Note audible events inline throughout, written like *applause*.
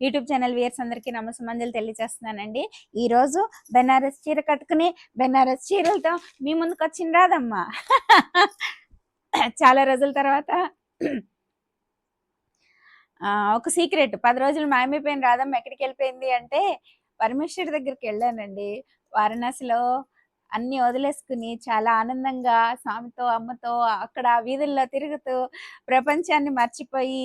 YouTube channel viewers అందరికీ నమస్సమంజలు తెలియజేస్తున్నానండి. ఈ రోజు బెనారస్ చీర కట్టుకుని బెనారస్ చీరలతో మీ ముందుకు వచ్చిన రాదమ్మా. చాలా రోజుల తర్వాత ఒక సీక్రెట్ పది రోజులు మాయమైపోయిన రాదమ్మ. ఎక్కడికి వెళ్ళిపోయింది అంటే పరమేశ్వరి దగ్గరికి వెళ్ళానండి. వారణాసిలో అన్ని వదిలేసుకుని చాలా ఆనందంగా స్వామితో అమ్మతో అక్కడ వీధుల్లో తిరుగుతూ ప్రపంచాన్ని మర్చిపోయి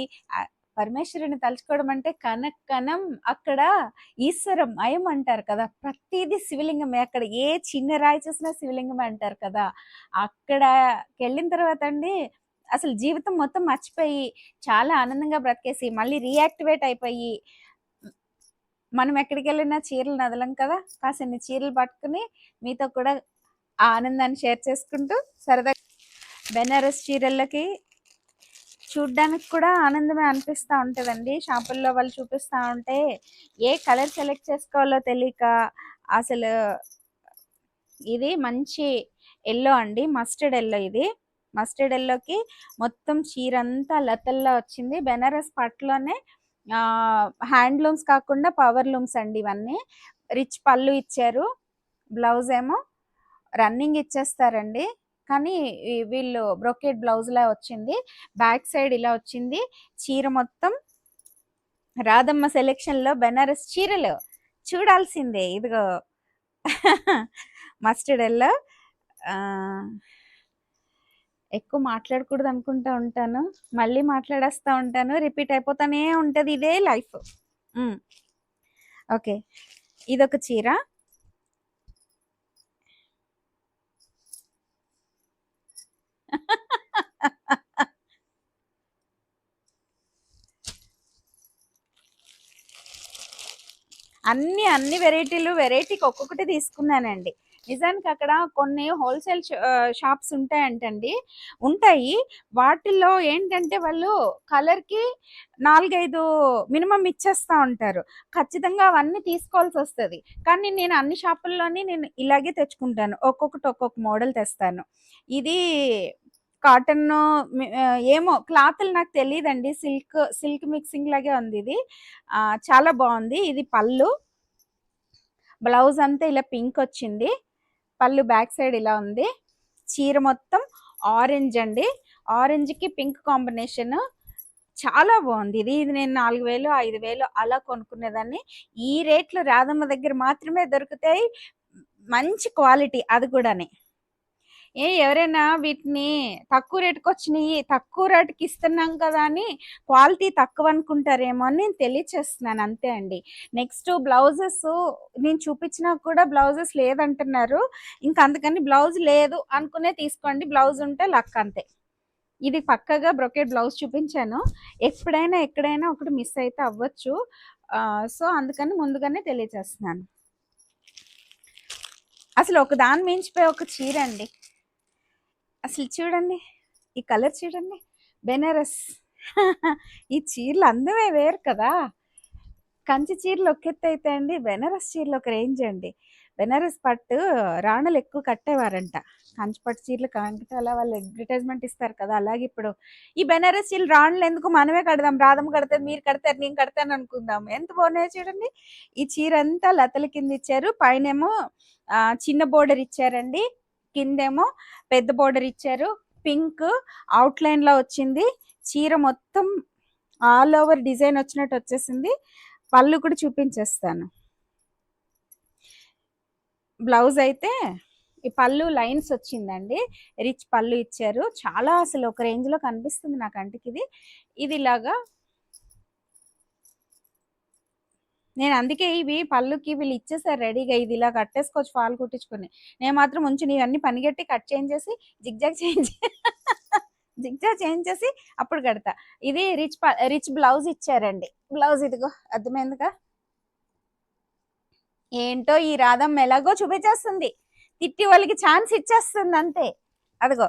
పరమేశ్వరుని తలుచుకోవడం అంటే కనకనం అక్కడ ఈశ్వరం అయం అంటారు కదా. ప్రతిదీ శివలింగమే. అక్కడ ఏ చిన్న రాయి చూసినా శివలింగమే అంటారు కదా. అక్కడకి వెళ్ళిన తర్వాత అండి అసలు జీవితం మొత్తం మర్చిపోయి చాలా ఆనందంగా బ్రతికేసి మళ్ళీ రియాక్టివేట్ అయిపోయి మనం ఎక్కడికి వెళ్ళినా చీరలు నదలం కదా. కాసిన్ని చీరలు పట్టుకుని మీతో కూడా ఆ ఆనందాన్ని షేర్ చేసుకుంటూ సరదా బెనారస్ చీరలకి చూడ్డానికి కూడా ఆనందమే అనిపిస్తూ ఉంటుందండి. షాపుల్లో వాళ్ళు చూపిస్తూ ఉంటే ఏ కలర్ సెలెక్ట్ చేసుకోవాలో తెలియక అసలు ఇది మంచి ఎల్లో అండి. మస్టర్డ్ ఎల్లో ఇది. మస్టర్డ్ ఎల్లోకి మొత్తం చీర అంతా లతల్లా వచ్చింది. బెనారస్ పట్లోనే హ్యాండ్లూమ్స్ కాకుండా పవర్ లూమ్స్ అండి ఇవన్నీ. రిచ్ పళ్ళు ఇచ్చారు. బ్లౌజ్ ఏమో రన్నింగ్ ఇచ్చేస్తారండి. కానీ వీళ్ళు బ్రొకేట్ బ్లౌజ్ లా వచ్చింది. బ్యాక్ సైడ్ ఇలా వచ్చింది. చీర మొత్తం రాధమ్మ సెలెక్షన్లో బెనారస్ చీరలు. చూడాల్సిందే ఇదిగో. మస్టర్డ్ ఎల్లో ఎక్కువ మాట్లాడకూడదు అనుకుంటా ఉంటాను. మళ్ళీ మాట్లాడేస్తా ఉంటాను. రిపీట్ అయిపోతానే ఉంటది ఇదే లైఫ్. ఓకే. ఇదొక చీర. *laughs* అన్ని అన్ని వెరైటీలు వెరైటీకి ఒక్కొక్కటి తీసుకున్నానండి. నిజానికి అక్కడ కొన్ని హోల్సేల్ షాప్స్ ఉంటాయంటండి. ఉంటాయి. వాటిల్లో ఏంటంటే వాళ్ళు కలర్కి నాలుగైదు మినిమం ఇచ్చేస్తూ ఉంటారు. ఖచ్చితంగా అవన్నీ తీసుకోవాల్సి వస్తుంది. కానీ నేను అన్ని షాపుల్లోని నేను ఇలాగే తెచ్చుకుంటాను. ఒక్కొక్కటి ఒక్కొక్క మోడల్ తెస్తాను. ఇది కాటన్ ఏమో క్లాత్లు నాకు తెలియదండి సిల్క్ సిల్క్ మిక్సింగ్ లాగే ఉంది ఇది. చాలా బాగుంది. ఇది పళ్ళు. బ్లౌజ్ అంతా ఇలా పింక్ వచ్చింది. పళ్ళు బ్యాక్ సైడ్ ఇలా ఉంది. చీర మొత్తం ఆరెంజ్ అండి. ఆరెంజ్కి పింక్ కాంబినేషన్. చాలా బాగుంది ఇది. ఇది నేను నాలుగు వేలు ఐదు వేలు అలా కొనుక్కునేదాన్ని. ఈ రేట్లు రాధమ్మ దగ్గర మాత్రమే దొరుకుతాయి. మంచి క్వాలిటీ అది కూడానే. ఏ ఎవరైనా వీటిని తక్కువ రేటుకి వచ్చినాయి తక్కువ రేటుకి ఇస్తున్నాం కదా అని క్వాలిటీ తక్కువ అనుకుంటారేమో అని నేను తెలియచేస్తున్నాను అంతే అండి. నెక్స్ట్ బ్లౌజెస్ నేను చూపించినా కూడా బ్లౌజెస్ లేదంటున్నారు. ఇంకా అందుకని బ్లౌజ్ లేదు అనుకునే తీసుకోండి బ్లౌజ్ ఉంటే లక్ అంతే. ఇది పక్కగా బ్రొకెట్ బ్లౌజ్ చూపించాను. ఎప్పుడైనా ఎక్కడైనా ఒకటి మిస్ అయితే అవ్వచ్చు. సో అందుకని ముందుగానే తెలియచేస్తున్నాను. అసలు ఒక దాని మించిపోయి ఒక చీర అండి. అసలు చూడండి ఈ కలర్ చూడండి బెనారస్. ఈ చీరలు అందమే వేరు కదా. కంచి చీరలు ఒక అయితే అండి బెనారస్ చీరలు ఒక రేంజ్ అండి. బెనారస్ పట్టు రాణులు ఎక్కువ కట్టేవారంట. కంచి పట్టు చీరలు కంకటాల వాళ్ళు అడ్వర్టైజ్మెంట్ ఇస్తారు కదా అలాగే ఇప్పుడు ఈ బెనారస్ చీరలు రాణులు ఎందుకు మనమే కడదాం? రాధమ్మ కడతారు మీరు కడతారు నేను కడతాను అనుకుందాం. ఎంత బాగున్నాయో చూడండి. ఈ చీర అంతా లతల కింద ఇచ్చారు. పైనేమో చిన్న బోర్డర్ ఇచ్చారండి. కిందేమో పెద్ద బోర్డర్ ఇచ్చారు. పింక్ అవుట్ లైన్లో వచ్చింది. చీర మొత్తం ఆల్ ఓవర్ డిజైన్ వచ్చినట్టు వచ్చేసింది. పళ్ళు కూడా చూపించేస్తాను. బ్లౌజ్ అయితే ఈ పళ్ళు లైన్స్ వచ్చిందండి. రిచ్ పళ్ళు ఇచ్చారు. చాలా అసలు ఒక రేంజ్లో కనిపిస్తుంది నాకు అంటికి ఇది. ఇది ఇలాగా నేను అందుకే ఇవి పళ్ళుకి వీళ్ళు ఇచ్చేసారు రెడీగా. ఇది ఇలా కట్టేసుకోవచ్చు ఫాల్ కుట్టించుకొని. నేను మాత్రం ఉంచి ఇవన్నీ పనిగట్టి కట్ చేంజ్ *laughs* చేసి జిగ్జాగ్ చేంజ్ జిగ్జాగ్ చేంజ్ చేసి అప్పుడు కడతా. ఇది రిచ్ రిచ్ బ్లౌజ్ ఇచ్చారండి. బ్లౌజ్ ఇదిగో అర్థమైందిగా? ఏంటో ఈ రాధం ఎలాగో చూపించేస్తుంది. తిట్టి వాళ్ళకి ఛాన్స్ ఇచ్చేస్తుంది అంతే. అదిగో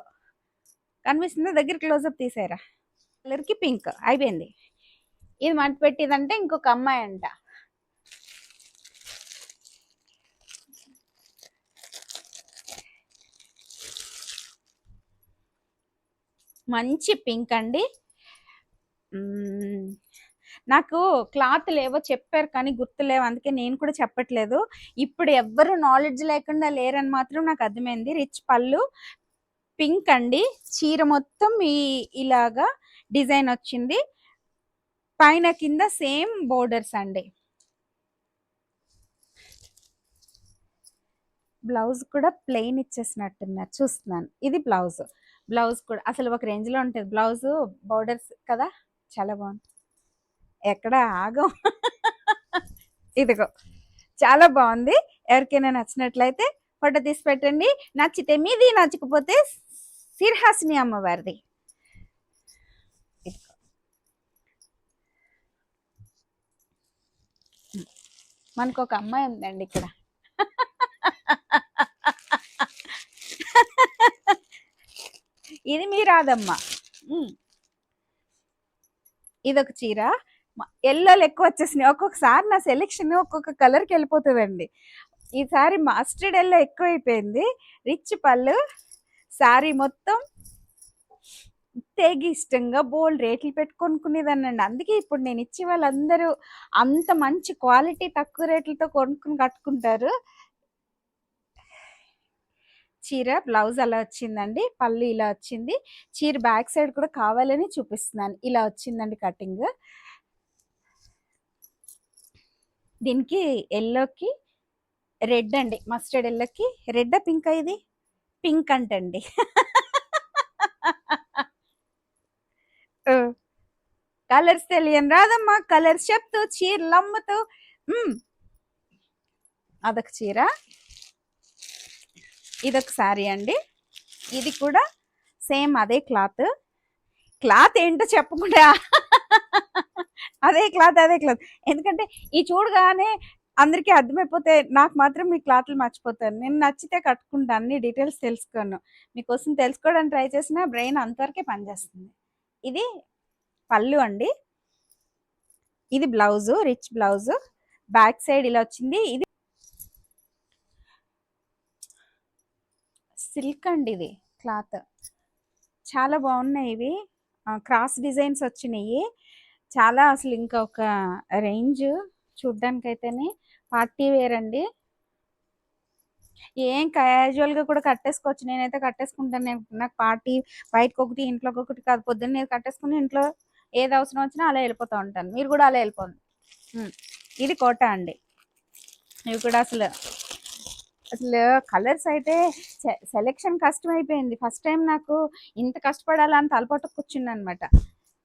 కనిపిస్తుంది దగ్గర క్లోజప్ తీసారా కలర్కి పింక్ అయిపోయింది. ఇది మంట పెట్టిందంటే ఇంకొక అమ్మాయి అంట. మంచి పింక్ అండి. నాకు క్లాత్ లేవో చెప్పారు కానీ గుర్తులేవు అందుకే నేను కూడా చెప్పట్లేదు. ఇప్పుడు ఎవ్వరు నాలెడ్జ్ లేకుండా లేరని మాత్రం నాకు అర్థమైంది. రిచ్ పళ్ళు పింక్ అండి. చీర మొత్తం ఈ ఇలాగా డిజైన్ వచ్చింది. పైన కింద సేమ్ బోర్డర్స్ అండి. బ్లౌజ్ కూడా ప్లెయిన్ ఇచ్చేసినట్టున్నారు. చూస్తున్నాను. ఇది బ్లౌజ్. బ్లౌజ్ కూడా అసలు ఒక రేంజ్లో ఉంటుంది. బ్లౌజ్ బోర్డర్స్ కదా? చాలా బాగుంది. ఎక్కడ ఆగం? ఇదిగో చాలా బాగుంది. ఎవరికైనా నచ్చినట్లయితే ఫోటో తీసి పెట్టండి. నచ్చితే మీది నచ్చకపోతే సిర్హాసిని అమ్మవారిది. మనకు ఒక అమ్మాయి ఉందండి ఇక్కడ ఇది మీ రాదమ్మ. ఇదొక చీర. ఎల్లోలు ఎక్కువ వచ్చేసినాయి. ఒక్కొక్కసారి నా సెలెక్షన్ ఒక్కొక్క కలర్కి వెళ్ళిపోతుందండి. ఈసారి మస్టర్డ్ ఎల్లో ఎక్కువైపోయింది. రిచ్ పళ్ళు. శారీ మొత్తం తెగి ఇష్టంగా బోల్డ్ రేట్లు పెట్టుకొనుకునేదానండి అందుకే ఇప్పుడు నేను ఇచ్చే వాళ్ళందరూ అంత మంచి క్వాలిటీ తక్కువ రేట్లతో కొనుక్కుని కట్టుకుంటారు. చీర బ్లౌజ్ అలా వచ్చిందండి పళ్ళు ఇలా వచ్చింది. చీర బ్యాక్ సైడ్ కూడా కావాలని చూపిస్తున్నాను. ఇలా వచ్చిందండి కటింగ్. దీనికి ఎల్లోకి రెడ్ అండి మస్టర్డ్ ఎల్లోకి. రెడ్ పింక్ ఇది? పింక్ అంటండి. కలర్స్ తెలియని రాదమ్మా కలర్స్ చెప్తూ చీరలు అమ్ముతూ. అదొక చీర. ఇదొక శారీ అండి. ఇది కూడా సేమ్ అదే క్లాత్. క్లాత్ ఏంటో చెప్పకుండా *laughs* అదే క్లాత్ అదే క్లాత్. ఎందుకంటే ఈ చూడగానే అందరికీ అర్థమైపోతే నాకు మాత్రం మీ క్లాత్లు మర్చిపోతాను. నేను నచ్చితే కట్టుకుంటాను అన్ని డీటెయిల్స్ తెలుసుకోను మీకోసం తెలుసుకోవడానికి ట్రై చేసిన బ్రెయిన్ అంతవరకే పనిచేస్తుంది. ఇది పళ్ళు అండి. ఇది blouse rich blouse. Back side ఇలా వచ్చింది. ఇది సిల్క్ అండి ఇది క్లాత్. చాలా బాగున్నాయి ఇవి. క్రాస్ డిజైన్స్ వచ్చినాయి. చాలా అసలు ఇంకా ఒక రేంజ్ చూడ్డానికైతేనే. పార్టీ వేర్ అండి. ఏం క్యాజువల్గా గా కూడా కట్టేసుకోవచ్చు. నేనైతే కట్టేసుకుంటాను. నేను నాకు పార్టీ బయటకు ఒకటి ఇంట్లోకి ఒకటి కాదు. పొద్దున్న నేను కట్టేసుకుని ఇంట్లో ఏది అవసరం వచ్చినా అలా వెళ్ళిపోతూ ఉంటాను. మీరు కూడా అలా వెళ్ళిపోండి ఇది కోట అండి. ఇవి కూడా అసలు అసలు కలర్స్ అయితే సెలెక్షన్ కష్టమైపోయింది. ఫస్ట్ టైం నాకు ఇంత కష్టపడాలని తలపట్టు కూర్చుంది అనమాట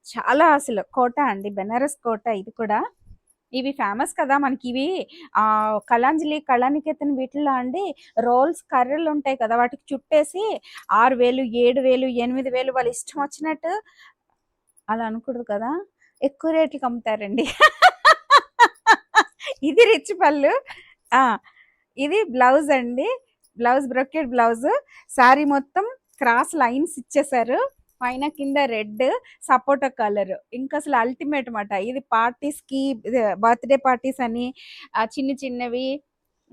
చాలా అసలు కోట అండి బెనారస్ కోట ఇది కూడా. ఇవి ఫేమస్ కదా మనకి. ఇవి ఆ కళాంజలి కళానికేతన్ వీటిల్లో అండి రోల్స్ కర్రలు ఉంటాయి కదా వాటికి చుట్టేసి ఆరు వేలు ఏడు వేలు ఎనిమిది వేలు వాళ్ళ ఇష్టం వచ్చినట్టు అలా అనకూడదు కదా. ఎక్కువ రేట్లకు అమ్ముతారండి. *laughs* ఇది రిచ్ పళ్ళు. ఆ ఇది బ్లౌజ్ అండి. Blouse brocade blouse. శారీ మొత్తం క్రాస్ లైన్స్ ఇచ్చేసారు. పైన కింద రెడ్ సపోటా కలర్. ఇంకా అసలు అల్టిమేట్ మాట ఇది పార్టీస్కి బర్త్డే పార్టీస్ అని చిన్న చిన్నవి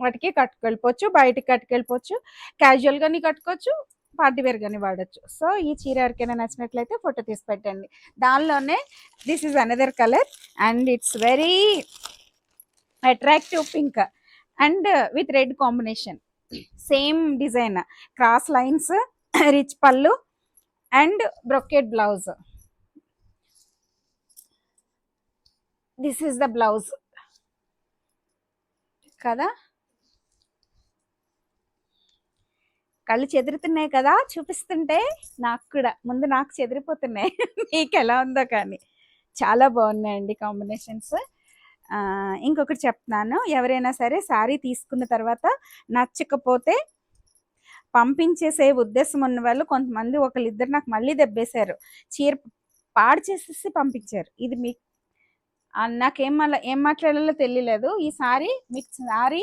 వాటికి కట్టుకెళ్ళిపోవచ్చు బయటికి కట్టుకెళ్ళిపోవచ్చు. క్యాజువల్గాని కట్టుకోవచ్చు పార్టీ వేర్ కానీ వాడచ్చు. సో ఈ చీర ఎవరికైనా నచ్చినట్లయితే ఫోటో తీసి పెట్టండి. దానిలోనే this is another colour and it's very attractive pink and with red combination. Same design cross lines rich pallu and brocade blouse. This is the blouse కదా? కళ్ళు చెదురుతున్నాయి కదా? చూపిస్తుంటే నాకు కూడా. ముందు నాకు చెదిరిపోతున్నాయి. *laughs* మీకు ఎలా ఉందో కానీ. చాలా బాగున్నాయండి కాంబినేషన్స్. ఇంకొకటి చెప్తున్నాను ఎవరైనా సరే శారీ తీసుకున్న తర్వాత నచ్చకపోతే పంపించేసే ఉద్దేశం ఉన్న వాళ్ళు కొంతమంది ఒకళ్ళిద్దరు నాకు మళ్ళీ దెబ్బేశారు. చీర పాడు చేసేసి పంపించారు. ఇది మీ నాకేం మళ్ళీ ఏం మాట్లాడాలో తెలియలేదు. ఈ సారీ మీకు సారీ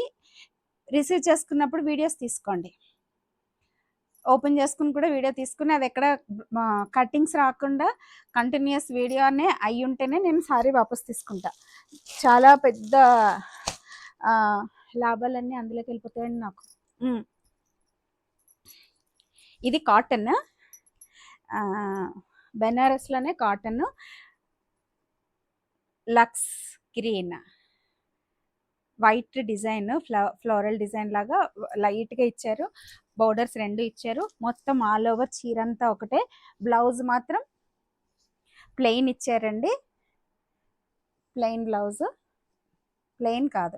రిసీవ్ చేసుకున్నప్పుడు వీడియోస్ తీసుకోండి. ఓపెన్ చేసుకుని కూడా వీడియో తీసుకుని అది ఎక్కడ కట్టింగ్స్ రాకుండా కంటిన్యూస్ వీడియోనే అయి ఉంటేనే నేను సారీ వాపస్ తీసుకుంటా. చాలా పెద్ద లాభాలన్నీ అందులోకి వెళ్ళిపోతాయండి నాకు. ఇది cotton. బెనారస్లోనే cotton. Lux green. White design ఫ్లవ floral design లాగా లైట్గా ఇచ్చారు. బోర్డర్స్ రెండు ఇచ్చారు. మొత్తం ఆల్ ఓవర్ చీర అంతా ఒకటే. బ్లౌజ్ మాత్రం ప్లెయిన్ ఇచ్చారండి. Plain blouse. ప్లెయిన్ కాదు.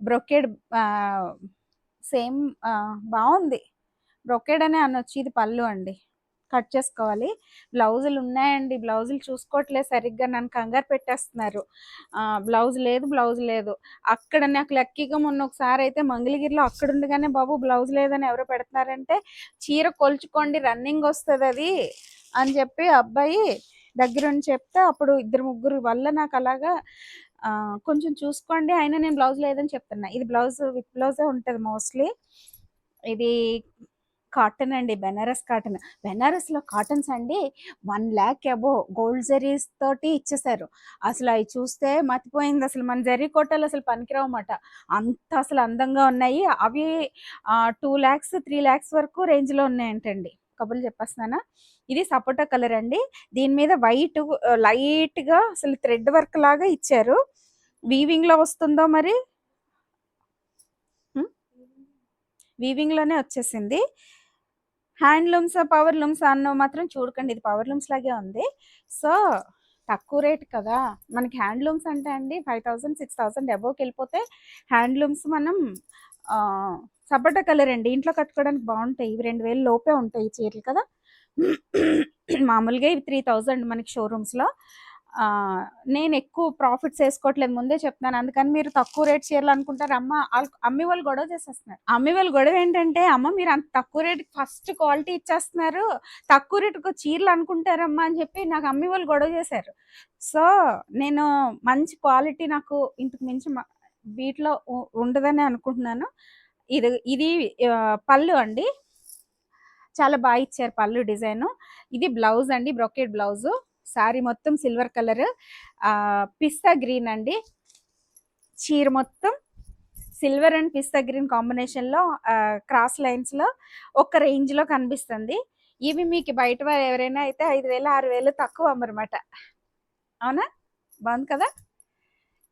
బ్రొకెడ్ సేమ్ బాగుంది. బ్రొకెడ్ అనే అనొచ్చు. ఇది పళ్ళు అండి. కట్ చేసుకోవాలి. బ్లౌజులు ఉన్నాయండి. బ్లౌజులు చూసుకోవట్లేదు సరిగ్గా. నన్ను కంగారు పెట్టేస్తున్నారు. బ్లౌజ్ లేదు బ్లౌజ్ లేదు. అక్కడ నాకు లక్కీగా మొన్న ఒకసారి అయితే మంగళగిరిలో అక్కడ ఉండగానే బాబు బ్లౌజ్ లేదని ఎవరు పెడుతున్నారంటే చీర కొలుచుకోండి రన్నింగ్ వస్తుంది అది అని చెప్పి అబ్బాయి దగ్గరుండి చెప్తే అప్పుడు ఇద్దరు ముగ్గురు వల్ల నాకు అలాగా కొంచెం చూసుకోండి అయినా నేను బ్లౌజ్ లేదని చెప్తున్నా. ఇది బ్లౌజ్ విత్ బ్లౌజే ఉంటుంది మోస్ట్లీ. ఇది కాటన్ అండి బెనారస్ కాటన్ బెనారస్లో కాటన్స్ అండి one lakh above gold zaris తోటి ఇచ్చేసారు. అసలు అవి చూస్తే మతిపోయింది. అసలు మన జరీ కోటలు అసలు పనికిరావన్నమాట అంత అసలు అందంగా ఉన్నాయి. అవి టూ ల్యాక్స్ త్రీ ల్యాక్స్ వరకు రేంజ్లో ఉన్నాయంటండి. కబుర్లు చెప్పేస్తున్నానా? ఇది సపోటా కలర్ అండి. దీని మీద వైట్ లైట్గా అసలు థ్రెడ్ వర్క్ లాగా ఇచ్చారు. వీవింగ్లో వస్తుందో మరి? వీవింగ్లోనే వచ్చేసింది. హ్యాండ్లూమ్స్ పవర్ లూమ్స్ అన్న మాత్రం చూడకండి. ఇది పవర్ లూమ్స్ లాగే ఉంది. సో తక్కువ రేట్ కదా. మనకి హ్యాండ్లూమ్స్ అంటే అండి ఫైవ్ థౌసండ్ సిక్స్ థౌసండ్ అబోవ్కి వెళ్ళిపోతే హ్యాండ్లూమ్స్ మనం ఆ, సపోటా కలర్ అండి ఇంట్లో కట్టుకోవడానికి బాగుంటాయి. ఇవి రెండు వేలు లోపే ఉంటాయి ఈ చీరలు కదా. *clears throat* మామూలుగా ఇవి త్రీ థౌజండ్ మనకి షోరూమ్స్లో. నేను ఎక్కువ ప్రాఫిట్స్ వేసుకోవట్లేదు ముందే చెప్తున్నాను. అందుకని మీరు తక్కువ రేట్ చీరలు అనుకుంటారు. అమ్మ అమ్మి వాళ్ళు గొడవ చేసేస్తున్నారు. అమ్మి వాళ్ళు గొడవ ఏంటంటే అమ్మ మీరు అంత తక్కువ రేట్ ఫస్ట్ క్వాలిటీ ఇచ్చేస్తున్నారు. తక్కువ రేటుకు చీరలు అనుకుంటారమ్మా అని చెప్పి నాకు అమ్మి వాళ్ళు గొడవ చేశారు. సో నేను మంచి క్వాలిటీ నాకు ఇంతకు మించి వీటిలో ఉండదని అనుకుంటున్నాను. ఇది ఇది పళ్ళు అండి. చాలా బాగా ఇచ్చారు పళ్ళు డిజైన్. ఇది బ్లౌజ్ అండి బ్రొకెట్ బ్లౌజు. శారీ మొత్తం సిల్వర్ కలర్. పిస్తా గ్రీన్ అండి. చీర మొత్తం సిల్వర్ అండ్ పిస్తా గ్రీన్ కాంబినేషన్లో క్రాస్ లైన్స్లో ఒక రేంజ్లో కనిపిస్తుంది. ఇవి మీకు బయట వారు ఎవరైనా అయితే ఐదు వేలు ఆరు వేలు తక్కువ అమ్మరమాట అవునా? బాగుంది కదా?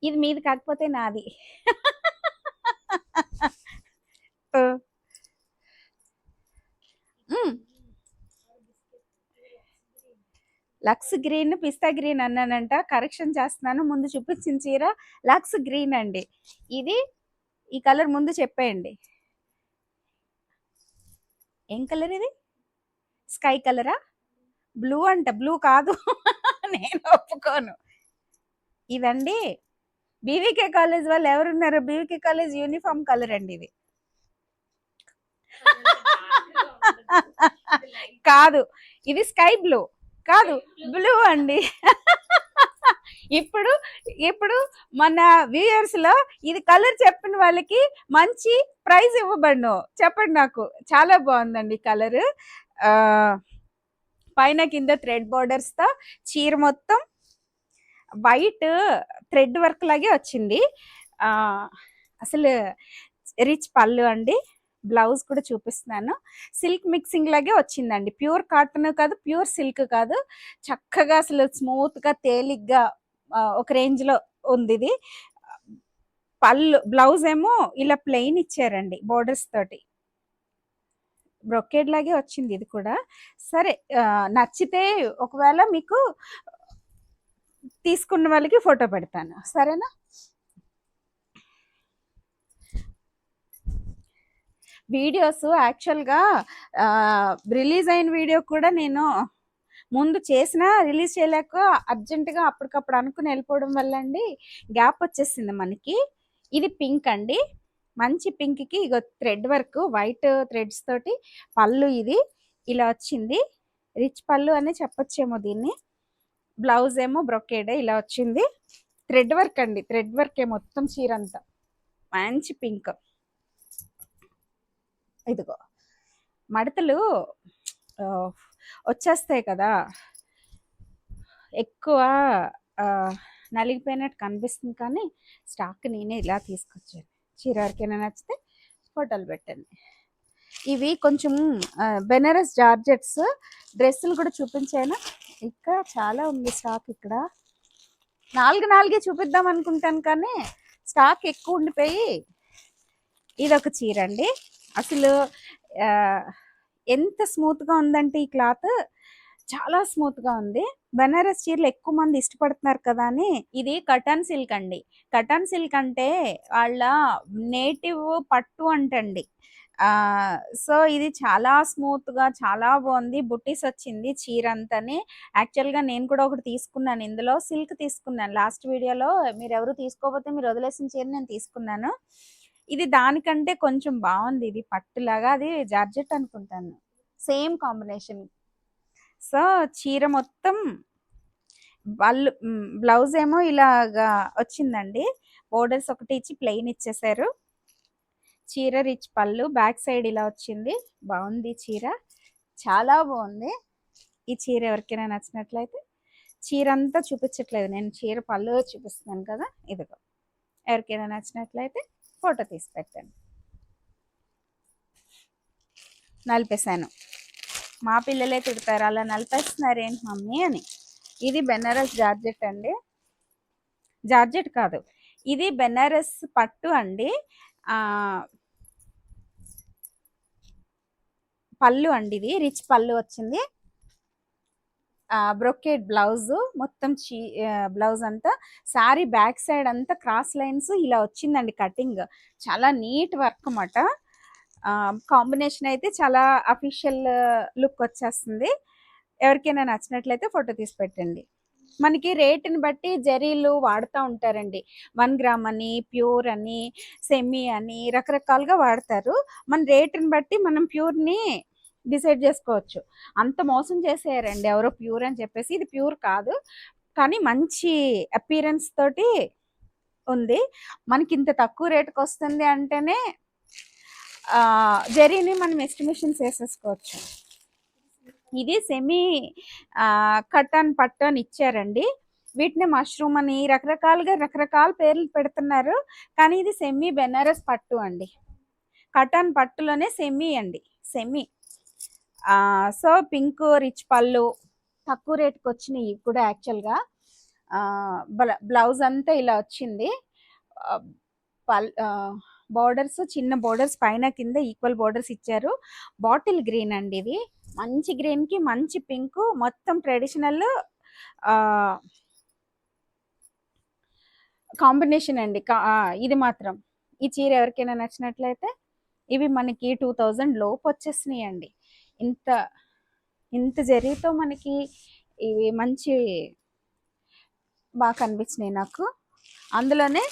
ఇది మీది కాకపోతే నాది ఆ. మ్మ్. లక్స్ గ్రీన్ పిస్తా గ్రీన్ అన్నానంట. కరెక్షన్ చేస్తున్నాను. ముందు చూపించిన చీర లక్స్ గ్రీన్ అండి. ఇది ఈ కలర్ ముందు చెప్పేయండి. ఏం కలర్ ఇది? స్కై కలరా? బ్లూ అంట. బ్లూ కాదు. *laughs* నేను ఒప్పుకోను. ఇదండి బీవీకే కాలేజ్ వాళ్ళు ఎవరున్నారు? బీవీకే కాలేజ్ యూనిఫామ్ కలర్ అండి ఇది. *laughs* కాదు. ఇది స్కై బ్లూ. కాదు బ్లూ అండి. ఇప్పుడు ఇప్పుడు మన వ్యూయర్స్లో ఇది కలర్ చెప్పిన వాళ్ళకి మంచి ప్రైజ్ ఇవ్వబడును. చెప్పండి నాకు. చాలా బాగుందండి కలర్ పైన కింద థ్రెడ్ బోర్డర్స్తో చీర మొత్తం వైట్ థ్రెడ్ వర్క్ లాగే వచ్చింది. అసలు రిచ్ పళ్ళు అండి. బ్లౌజ్ కూడా చూపిస్తున్నాను. సిల్క్ మిక్సింగ్ లాగే వచ్చిందండి. ప్యూర్ కాటన్ కాదు ప్యూర్ సిల్క్ కాదు. చక్కగా అసలు స్మూత్గా తేలిగ్గా ఒక రేంజ్లో ఉంది ఇది పళ్ళు బ్లౌజ్ ఏమో ఇలా ప్లెయిన్ ఇచ్చారండి బోర్డర్స్ తోటి. బ్రొకేడ్ లాగే వచ్చింది ఇది కూడా. సరే నచ్చితే ఒకవేళ మీకు తీసుకున్న వాళ్ళకి ఫోటో పెడతాను. సరేనా? వీడియోస్ యాక్చువల్గా రిలీజ్ అయిన వీడియో కూడా నేను ముందు చేసినా రిలీజ్ చేయలేక అర్జెంటుగా అప్పటికప్పుడు అనుకుని వెళ్ళిపోవడం వల్ల అండి గ్యాప్ వచ్చేసింది మనకి. ఇది పింక్ అండి. మంచి పింక్కి ఇగో థ్రెడ్ వర్క్ వైట్ థ్రెడ్స్ తోటి పళ్ళు ఇది. ఇలా వచ్చింది. రిచ్ పళ్ళు అని చెప్పొచ్చేమో దీన్ని. బ్లౌజ్ ఏమో బ్రొకేడ్ ఇలా వచ్చింది. థ్రెడ్ వర్క్ అండి. థ్రెడ్ వర్కే మొత్తం చీర అంతా మంచి పింక్. ఇదిగో. మడతలు వచ్చేస్తాయి కదా. ఎక్కువ నలిగిపోయినట్టు కనిపిస్తుంది కానీ స్టాక్ నేనే ఇలా తీసుకొచ్చాను. చీర ఎవరికైనా నచ్చితే ఫోటోలు పెట్టండి. ఇవి కొంచెం బెనారస్ జార్జెట్స్ డ్రెస్సులు కూడా చూపించాను. ఇక్కడ చాలా ఉంది స్టాక్ ఇక్కడ. నాలుగు నాలుగే చూపిద్దాం అనుకుంటాను కానీ స్టాక్ ఎక్కువ ఉండిపోయి ఇది ఒక చీర అండి. అసలు ఎంత స్మూత్గా ఉందంటే ఈ క్లాత్ చాలా స్మూత్గా ఉంది. బనారస్ చీరలు ఎక్కువ మంది ఇష్టపడుతున్నారు కదా అని. ఇది కటన్ సిల్క్ అండి. కటన్ సిల్క్ అంటే వాళ్ళ నేటివ్ పట్టు అంటండి. సో ఇది చాలా స్మూత్గా చాలా బాగుంది. బుట్టీస్ వచ్చింది చీర అంతని యాక్చువల్గా నేను కూడా ఒకటి తీసుకున్నాను. ఇందులో సిల్క్ తీసుకున్నాను. లాస్ట్ వీడియోలో మీరు ఎవరు తీసుకోకపోతే మీరు వదిలేసిన చీర నేను తీసుకున్నాను. ఇది దానికంటే కొంచెం బాగుంది. ఇది పట్టులాగా అది జార్జెట్ అనుకుంటాను. Same combination. సో చీర మొత్తం వాళ్ళు బ్లౌజ్ ఏమో ఇలాగా వచ్చిందండి. బోర్డర్స్ ఒకటి ఇచ్చి ప్లెయిన్ ఇచ్చేసారు. చీర రిచ్ పళ్ళు బ్యాక్ సైడ్ ఇలా వచ్చింది. బాగుంది చీర. చాలా బాగుంది. ఈ చీర ఎవరికైనా నచ్చినట్లయితే చీర అంతా చూపించట్లేదు. నేను చీర పళ్ళు చూపిస్తున్నాను కదా ఇదిగో. ఎవరికైనా నచ్చినట్లయితే ఫోటో తీసి పెట్టండి. నలిపేశాను. మా పిల్లలే తిడతారు అలా నలిపేస్తున్నారు ఏంటి మమ్మీ? అని. ఇది బెనారస్ జార్జెట్ అండి. జార్జెట్ కాదు. ఇది బెనారస్ పట్టు అండి. పళ్ళు అండి ఇది. రిచ్ పళ్ళు వచ్చింది. బ్రొకేట్ బ్లౌజ్ మొత్తం చీ బ్లౌజ్ అంతా. శారీ బ్యాక్ సైడ్ అంతా క్రాస్ లైన్స్ ఇలా వచ్చిందండి కటింగ్. చాలా నీట్ వర్క్ అన్నమాట. కాంబినేషన్ అయితే చాలా అఫీషియల్ లుక్ వచ్చేస్తుంది. ఎవరికైనా నచ్చినట్లయితే ఫోటో తీసి పెట్టండి. మనకి రేటుని బట్టి జరీలు వాడుతూ ఉంటారండి. వన్ గ్రామ్ అని ప్యూర్ అని సెమీ అని రకరకాలుగా వాడతారు. మన రేటుని బట్టి మనం ప్యూర్ని డిసైడ్ చేసుకోవచ్చు. అంత మోసం చేసేయారండి. ఎవరో ప్యూర్ అని చెప్పేసి ఇది ప్యూర్ కాదు. కానీ మంచి అపీరెన్స్ తోటి ఉంది. మనకి ఇంత తక్కువ రేటుకి వస్తుంది అంటేనే జరీని మనం ఎస్టిమేషన్ చేసేసుకోవచ్చు. ఇది సెమీ కటన్ పట్టు అని ఇచ్చారండి. వీటిని మష్రూమ్ అని రకరకాలుగా రకరకాల పేర్లు పెడుతున్నారు. కానీ ఇది సెమీ బెనారస్ పట్టు అండి. కటన్ పట్టులోనే సెమీ అండి. సెమీ. సో పింక్ రిచ్ పళ్ళు తక్కువ రేట్కి వచ్చినాయి కూడా యాక్చువల్గా బ్లౌజ్ అంతా ఇలా వచ్చింది. పల్ బోర్డర్స్ చిన్న బోర్డర్స్ పైన కింద ఈక్వల్ బోర్డర్స్ ఇచ్చారు. బాటిల్ గ్రీన్ అండి ఇది మంచి గ్రీన్కి మంచి పింక్ మొత్తం ట్రెడిషనల్ కాంబినేషన్ అండి. ఇది మాత్రం. ఈ చీర ఎవరికైనా నచ్చినట్లయితే ఇవి మనకి టూ థౌజండ్ లోపు వచ్చేసినాయి అండి ఇంత ఇంత జరీతో మనకి ఇవి మంచి బాగా కనిపించినాయి నాకు. అందులోనే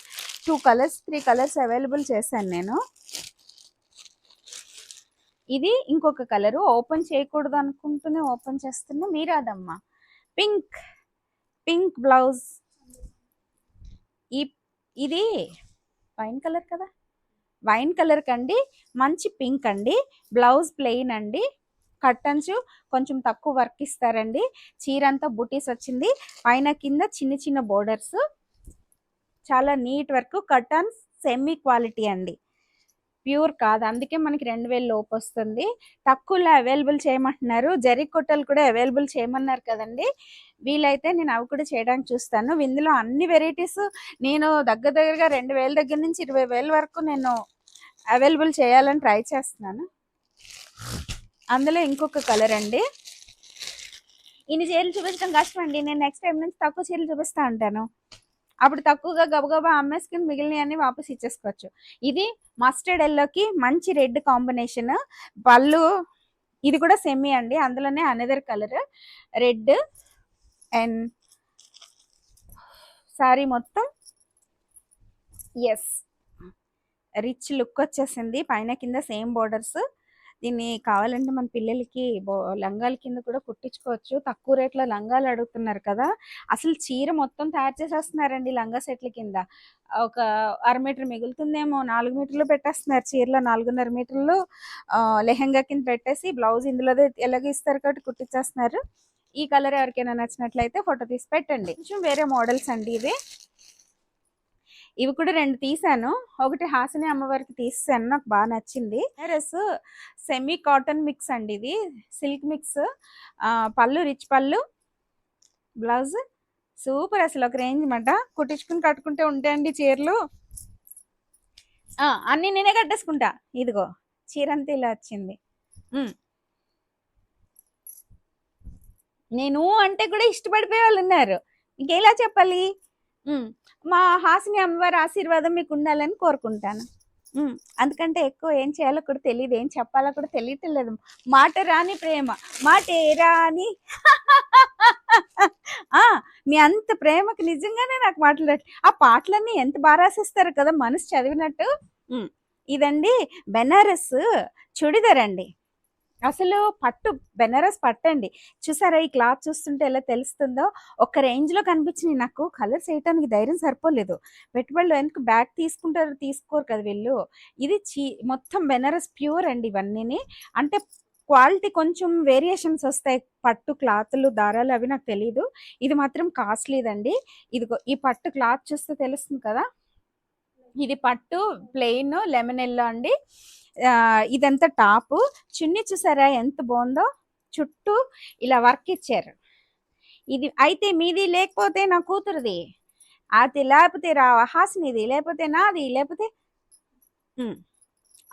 two colours three colours available చేశాను నేను. ఇది ఇంకొక కలరు ఓపెన్ చేయకూడదు అనుకుంటూనే ఓపెన్ చేస్తున్నా. మీరాదమ్మా పింక్ పింక్ బ్లౌజ్ ఈ ఇది వైన్ కలర్ కదా? వైన్ కలర్ కండి మంచి పింక్ అండి. బ్లౌజ్ ప్లెయిన్ అండి. కర్టన్స్ కొంచెం తక్కువ వర్క్ ఇస్తారండి. చీర అంతా బుటీస్ వచ్చింది. పైన కింద చిన్న చిన్న బోర్డర్స్ చాలా neat work. Curtains semi quality అండి. ప్యూర్ కాదు. అందుకే మనకి రెండు వేలు లోపు వస్తుంది. తక్కువలో అవైలబుల్ చేయమంటున్నారు. జరీ కొట్టలు కూడా అవైలబుల్ చేయమన్నారు కదండి. వీలైతే నేను అవి కూడా చేయడానికి చూస్తాను. ఇందులో అన్ని వెరైటీస్ నేను దగ్గర దగ్గరగా రెండు వేల దగ్గర నుంచి ఇరవై వేల వరకు నేను అవైలబుల్ చేయాలని ట్రై చేస్తున్నాను. అందులో ఇంకొక కలర్ అండి. ఇన్ని చీరలు చూపించడం కష్టం అండి నేను నెక్స్ట్ టైం నుంచి తక్కువ చీరలు చూపిస్తా ఉంటాను అప్పుడు తక్కువగా గబగబా అమ్మేసుకుని మిగిలినవన్నీ వాపస్ ఇచ్చేసుకోవచ్చు. ఇది మస్టర్డ్ ఎల్లోకి మంచి రెడ్ కాంబినేషన్ పళ్ళు ఇది కూడా సెమీ అండి. అందులోనే another colour red and sari మొత్తం. ఎస్ రిచ్ లుక్ వచ్చేసింది. పైన కింద సేమ్ బోర్డర్స్ దీన్ని కావాలంటే మన పిల్లలకి లంగాల కింద కూడా కుట్టించుకోవచ్చు. తక్కువ రేట్లో లంగాలు అడుగుతున్నారు కదా. అసలు చీర మొత్తం తయారు చేసేస్తున్నారండి లంగా సెట్ల కింద. ఒక అర మీటర్ మిగులుతుందేమో నాలుగు మీటర్లు పెట్టేస్తున్నారు చీరలో నాలుగున్నర మీటర్లు. లెహంగా కింద పెట్టేసి బ్లౌజ్ ఇందులో ఎలాగ ఇస్తారు కాబట్టి కుట్టించేస్తున్నారు. ఈ కలర్ ఎవరికైనా నచ్చినట్లయితే ఫోటో తీసి పెట్టండి. కొంచెం వేరే మోడల్స్ అండి ఇవి. ఇవి కూడా రెండు తీసాను. ఒకటి హాసిని అమ్మవారికి తీసాను. నాకు బాగా నచ్చింది. డ్రెస్ సెమీ కాటన్ మిక్స్ అండి ఇది. సిల్క్ మిక్స్ పళ్ళు రిచ్ పళ్ళు బ్లౌజ్ సూపర్ అసలు ఒక రేంజ్ మాట కుట్టించుకుని కట్టుకుంటే ఉంటాయండి చీరలు. అన్ని నేనే కట్టేసుకుంటా. ఇదిగో చీర అంతా ఇలా వచ్చింది. నేను అంటే కూడా ఇష్టపడిపోయే వాళ్ళు ఉన్నారు. ఇంకెలా చెప్పాలి? మా హాసిని అమ్మవారి ఆశీర్వాదం మీకు ఉండాలని కోరుకుంటాను. అందుకంటే ఎక్కువ ఏం చేయాలో కూడా తెలియదు ఏం చెప్పాలో కూడా తెలియట్లేదు. మాట రాని ప్రేమ మాటే రాని. మీ అంత ప్రేమకు నిజంగానే నాకు మాట్లాడట్లేదు ఆ పాటలన్నీ ఎంత బాగా రాసిస్తారు కదా మనసు చదివినట్టు. ఇదండి బెనారస్ చుడిదార్ అండి. అసలు పట్టు బెనారస్ పట్టండి. చూసారా ఈ క్లాత్ చూస్తుంటే ఎలా తెలుస్తుందో? ఒక రేంజ్లో కనిపించినాయి నాకు. కలర్స్ వేయటానికి ధైర్యం సరిపోలేదు. పెట్టుబడులు ఎందుకు బ్యాగ్ తీసుకుంటారు తీసుకోరు కదా వీళ్ళు. ఇది చీ మొత్తం బెనారస్ ప్యూర్ అండి ఇవన్నీ అంటే క్వాలిటీ కొంచెం వేరియేషన్స్ వస్తాయి. పట్టు క్లాత్లు దారాలు అవి నాకు తెలియదు ఇది మాత్రం కాస్ట్లీదండి. ఇదిగో ఈ పట్టు క్లాత్ చూస్తే తెలుస్తుంది కదా? ఇది పట్టు ప్లెయిన్ లెమన్ ఎల్లో అండి. ఇదంతా టాప్. చున్నీ చూసారా ఎంత బాగుందో? చుట్టూ ఇలా వర్క్ ఇచ్చారు. ఇది అయితే మీది లేకపోతే నా కూతురుది. అది లేకపోతే రా హాసినిది. లేకపోతే నాది. లేకపోతే అమ్మేవారికి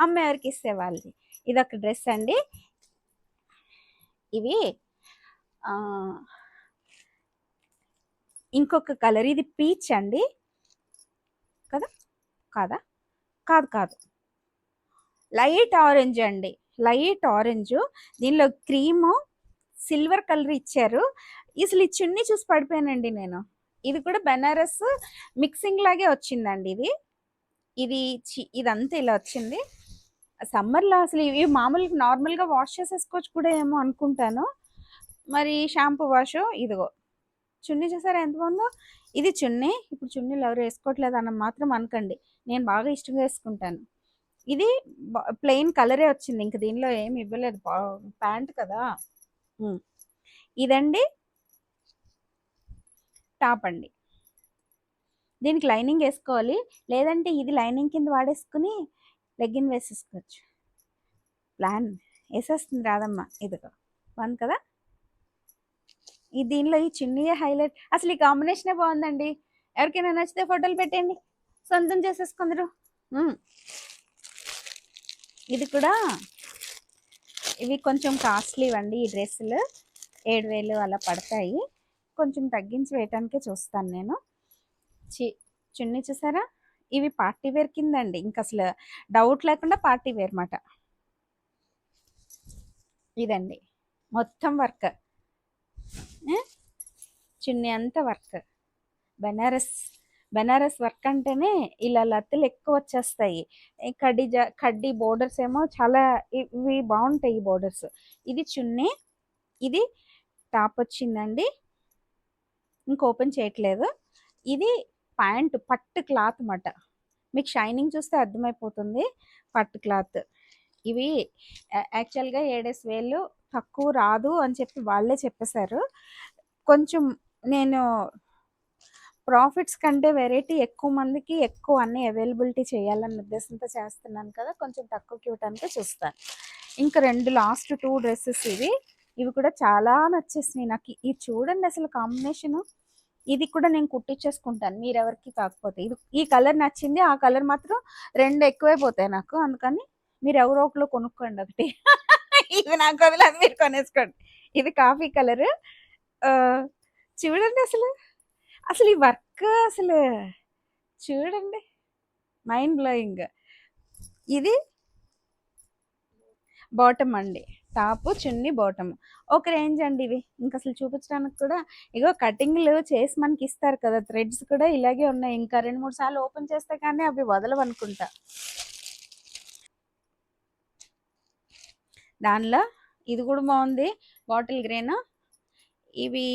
అమ్మ ఎవరికి ఇస్తే వాళ్ళది. ఇది ఒక డ్రెస్ అండి. ఇవి ఇంకొక కలర్. ఇది పీచ్ అండి. కదా? కాదా? కాదు కాదు. లైట్ ఆరెంజ్ అండి. Light orange. దీనిలో క్రీము సిల్వర్ కలర్ ఇచ్చారు. అసలు ఈ చున్నీ చూసి పడిపోయానండి నేను. ఇది కూడా బెనారస్ మిక్సింగ్ లాగే వచ్చిందండి ఇది. ఇది చి- ఇదంతా ఇలా వచ్చింది. సమ్మర్లో అసలు ఇవి మామూలుగా నార్మల్గా వాష్ చేసేసుకోవచ్చు కూడా ఏమో అనుకుంటాను. మరి షాంపూ వాష్ ఇదిగో. చున్నీ చూసారా ఎంత బాగుందో? ఇది చున్నీ. ఇప్పుడు చున్నీలు ఎవరు వేసుకోవట్లేదు అన్న మాత్రం అనకండి. నేను బాగా ఇష్టంగా వేసుకుంటాను. ఇది ప్లెయిన్ కలరే వచ్చింది. ఇంక దీనిలో ఏమి ఇవ్వలేదు. ప్యాంట్ కదా. ఇదండి. టాప్ అండి. దీనికి లైనింగ్ వేసుకోవాలి. లేదంటే ఇది లైనింగ్ కింద వాడేసుకుని లెగ్గిన్ వేసేసుకోవచ్చు. ప్లాన్. వేసేస్తుంది రాదమ్మా. ఇదిగో. బాగుంది కదా. ఈ దీనిలో ఈ చిన్నయే హైలైట్. అసలు ఈ కాంబినేషనే బాగుందండి. ఎవరికైనా నచ్చితే ఫోటోలు పెట్టండి సొంతం చేసేసుకుందరు. ఇది కూడా ఇవి కొంచెం కాస్ట్లీ అండి ఈ డ్రెస్సులు. ఏడు వేలు అలా పడతాయి. కొంచెం తగ్గించి వేయటానికే చూస్తాను నేను. చి చున్నీ చూసారా? ఇవి పార్టీ వేర్ కిందండి. ఇంకా అసలు డౌట్ లేకుండా పార్టీ వేర్ మాట. ఇదండి. మొత్తం వర్క్. చున్నీ అంతా వర్క్. బెనారస్ బెనారస్ వర్క్ అంటేనే ఇలా లత్తులు ఎక్కువ వచ్చేస్తాయి. ఈ కడ్డీ జా కడ్డీ బోర్డర్స్ ఏమో చాలా ఇవి బాగుంటాయి ఈ బోర్డర్స్. ఇది చున్నీ ఇది టాప్ వచ్చిందండి. ఇంక ఓపెన్ చేయట్లేదు. ఇది ప్యాంట్ పట్టు క్లాత్ అన్నమాట. మీకు షైనింగ్ చూస్తే అర్థమైపోతుంది. పట్టు క్లాత్. ఇవి యాక్చువల్గా ఏడేసి వేలు తక్కువ రాదు అని చెప్పి వాళ్ళే చెప్పేశారు. కొంచెం నేను ప్రాఫిట్స్ కంటే వెరైటీ ఎక్కువ మందికి ఎక్కువ అన్ని అవైలబిలిటీ చేయాలన్న ఉద్దేశంతో చేస్తున్నాను కదా కొంచెం తక్కువకి ఇవ్వడానికి చూస్తాను. ఇంకా రెండు లాస్ట్ టూ డ్రెస్సెస్ ఇవి. ఇవి కూడా చాలా నచ్చేసినాయి నాకు. ఇది చూడండి అసలు కాంబినేషన్. ఇది కూడా నేను కుట్టించేసుకుంటాను మీరెవరికి కాకపోతే. ఇది ఈ కలర్ నచ్చింది ఆ కలర్ మాత్రం రెండు ఎక్కువైపోతాయి నాకు. అందుకని మీరు ఎవరో ఒకరు కొనుక్కోండి ఒకటి. ఇవి నాకు వదిలేదు మీరు కొనేసుకోండి. ఇది కాఫీ కలర్. చూడండి అసలు. అసలు ఈ వర్క్ అసలు చూడండి. మైండ్ బ్లోయింగ్ ఇది బాటమ్ అండి. టాప్ చున్నీ బాటమ్ ఒక రేంజ్ అండి ఇవి. ఇంకా అసలు చూపించడానికి కూడా ఇగో కటింగ్లు చేసి మనకి ఇస్తారు కదా. థ్రెడ్స్ కూడా ఇలాగే ఉన్నాయి. ఇంకా రెండు మూడు సార్లు ఓపెన్ చేస్తే కానీ అవి వదలవనుకుంటా దానిలో ఇది కూడా బాగుంది. బాటిల్ గ్రీన్ ఇవి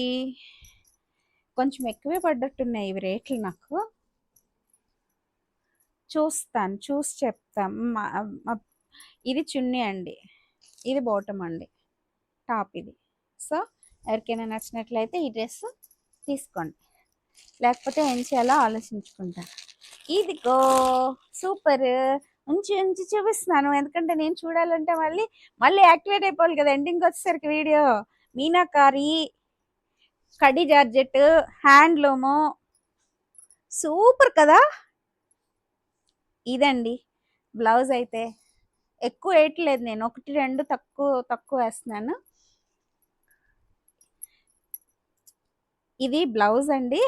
కొంచెం ఎక్కువే పడ్డట్టున్నాయి ఇవి రేట్లు నాకు. చూస్తాను చూసి చెప్తాం. ఇది చున్నీ అండి. ఇది బాటమ్ అండి. టాప్ ఇది. సో ఎవరికైనా నచ్చినట్లయితే ఈ డ్రెస్ తీసుకోండి. లేకపోతే ఏం చేయాలో ఆలోచించుకుంటా. ఇదిగో సూపర్. ఉంచి ఉంచి చూపిస్తున్నాను. ఎందుకంటే నేను చూడాలంటే మళ్ళీ మళ్ళీ యాక్టివేట్ అయిపోవాలి కదా ఎండింగ్ వచ్చేసరికి వీడియో. మీనాకారి. కడి జార్జెట్ హ్యాండ్లూము. సూపర్ కదా? ఇదండి. బ్లౌజ్ అయితే ఎక్కువ వేయట్లేదు నేను. ఒకటి రెండు తక్కువ తక్కువ వేస్తున్నాను. ఇది బ్లౌజ్ అండి.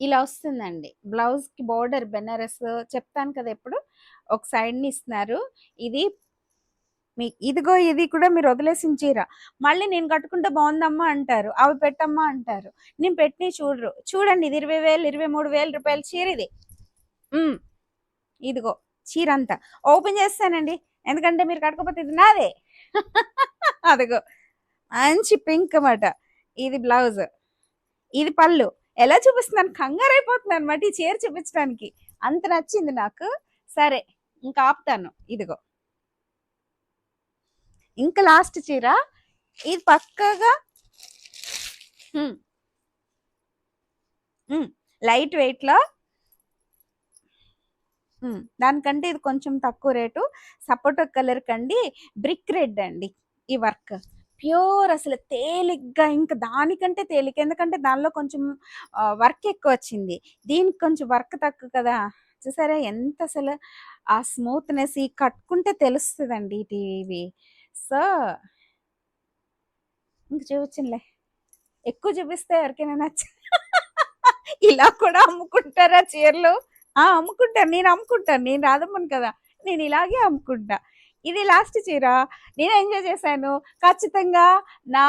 ఇలా వస్తుందండి. బ్లౌజ్కి బోర్డర్ బెనారస్ చెప్తాను కదా ఎప్పుడు? ఒక సైడ్ని ఇస్తున్నారు. ఇది మీ ఇదిగో ఇది కూడా మీరు వదిలేసిన చీర. మళ్ళీ నేను కట్టుకుంటే బాగుందమ్మా అంటారు. అవి పెట్టమ్మా అంటారు. నేను పెట్టి చూడరు. చూడండి ఇది ఇరవై వేలు ఇరవై మూడు వేల రూపాయల చీర ఇది. ఇదిగో చీర అంతా ఓపెన్ చేస్తానండి. ఎందుకంటే మీరు కట్టుకోకపోతే ఇది నాదే. *laughs* అదిగో. మంచి పింక్ అన్నమాట. ఇది బ్లౌజ్. ఇది పళ్ళు. ఎలా చూపిస్తున్నాను? కంగారు అయిపోతున్నాను అనమాట ఈ చీర చూపించడానికి. అంత నచ్చింది నాకు. సరే ఇంకా ఆపుతాను. ఇదిగో. ఇంకా లాస్ట్ చీర. ఇది పక్కగా లైట్ వెయిట్లో దానికంటే ఇది కొంచెం తక్కువ రేటు. సపోటో కలర్ కండి బ్రిక్ రెడ్ అండి ఈ వర్క్. ప్యూర్ అసలు తేలిగ్గా ఇంకా దానికంటే తేలిక. ఎందుకంటే దానిలో కొంచెం వర్క్ ఎక్కువ వచ్చింది. దీనికి కొంచెం వర్క్ తక్కువ కదా. చూసారా? ఎంత అసలు ఆ స్మూత్నెస్ ఈ కట్టుకుంటే తెలుస్తుందండి ఇవి సో ఇంక చూపించలే ఎక్కువ చూపిస్తే ఎవరికైనా నచ్చ ఇలా కూడా అమ్ముకుంటారా చీరలు? ఆ అమ్ముకుంటాను నేను అమ్ముకుంటాను నేను రాదమ్మను కదా. నేను ఇలాగే అమ్ముకుంటా. ఇది లాస్ట్ చీర. నేను ఎంజాయ్ చేశాను. ఖచ్చితంగా నా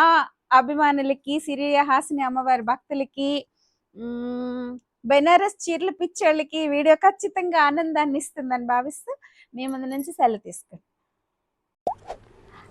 అభిమానులకి సిరియ హాసిని అమ్మవారి భక్తులకి బెనారస్ చీరలు పిచ్చోళ్ళకి వీడియో ఖచ్చితంగా ఆనందాన్ని ఇస్తుందని భావిస్తూ మీ ముందు నుంచి సెలవు తీసుకుంటాను